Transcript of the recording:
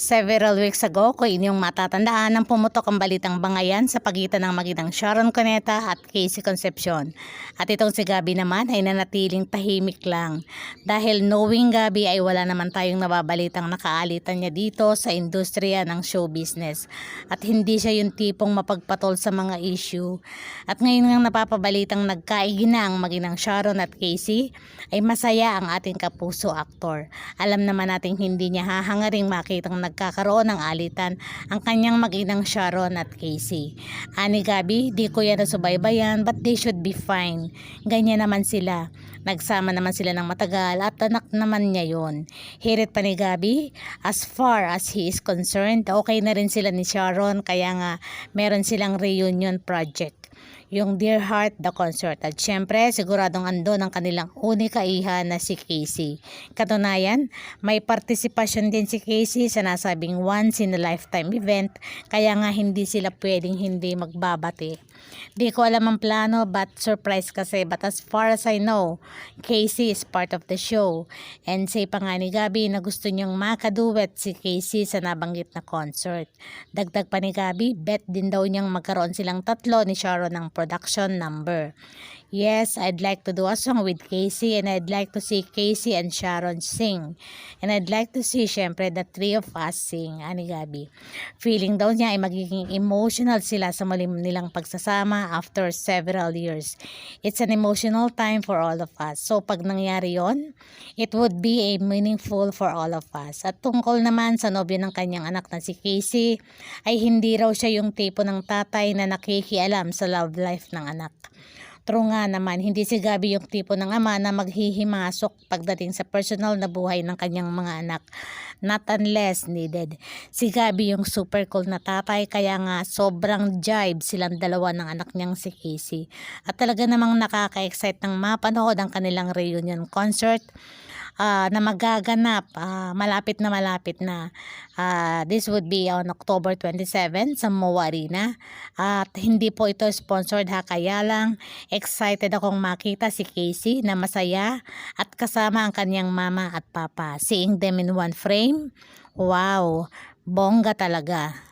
Several weeks ago, kung inyong matatandaan, nang pumutok ang balitang bangayan sa pagitan ng magitang Sharon Cuneta at Casey Concepcion. At itong si Gabi naman ay nanatiling tahimik lang. Dahil knowing Gabi ay wala naman tayong nababalitang nakaalitan niya dito sa industriya ng show business. At hindi siya yung tipong mapagpatol sa mga issue. At ngayon nga napapabalitang nagkaigina ang maginang Sharon at Casey, ay masaya ang ating kapuso aktor. Alam naman nating hindi niya hahangaring makitang nagkakaroon ng alitan ang kanyang maginang Sharon at Casey. Ani Gabi, di ko yan nasubaybayan but they should be fine. Ganyan naman sila. Nagsama naman sila ng matagal at anak naman niya yon. Hirit pa ni Gabi, as far as he is concerned, okay na rin sila ni Sharon kaya nga meron silang reunion project yung Dear Heart The Concert. At syempre, siguradong ando ng kanilang unika iha na si Casey. Katunayan, may partisipasyon din si Casey sa nasabing once in a lifetime event, kaya nga hindi sila pwedeng hindi magbabati. Di ko alam ang plano but surprise kasi but as far as I know, Casey is part of the show. And say pa nga ni Gabi na gusto niyang makaduet si Casey sa nabanggit na concert. Dagdag pa ni Gabi, bet din daw niyang magkaroon silang tatlo ni Sharon ng production number. Yes, I'd like to do a song with Casey and I'd like to see Casey and Sharon sing. And I'd like to see syempre the three of us sing, ani Gabi. Feeling daw niya ay magiging emotional sila sa muli nilang pagsasama after several years. It's an emotional time for all of us. So pag nangyari yon, it would be a meaningful for all of us. At tungkol naman sa nobyo ng kanyang anak na si Casey, ay hindi raw siya yung tipo ng tatay na nakikialam sa love life ng anak. True nga naman, hindi si Gabi yung tipo ng ama na maghihimasok pagdating sa personal na buhay ng kanyang mga anak. Not unless needed. Si Gabi yung super cool na tatay kaya nga sobrang jive silang dalawa ng anak niyang si Casey. At talaga namang nakaka-excite ng mapanood ang kanilang reunion concert ah, na magaganap ah, malapit na malapit na. Ah, this would be on October 27 sa Moa Arena. At hindi po ito sponsored ha kaya lang excited akong makita si Casey na masaya at kasama ang kanyang mama at papa. Seeing them in one frame, wow, bongga talaga.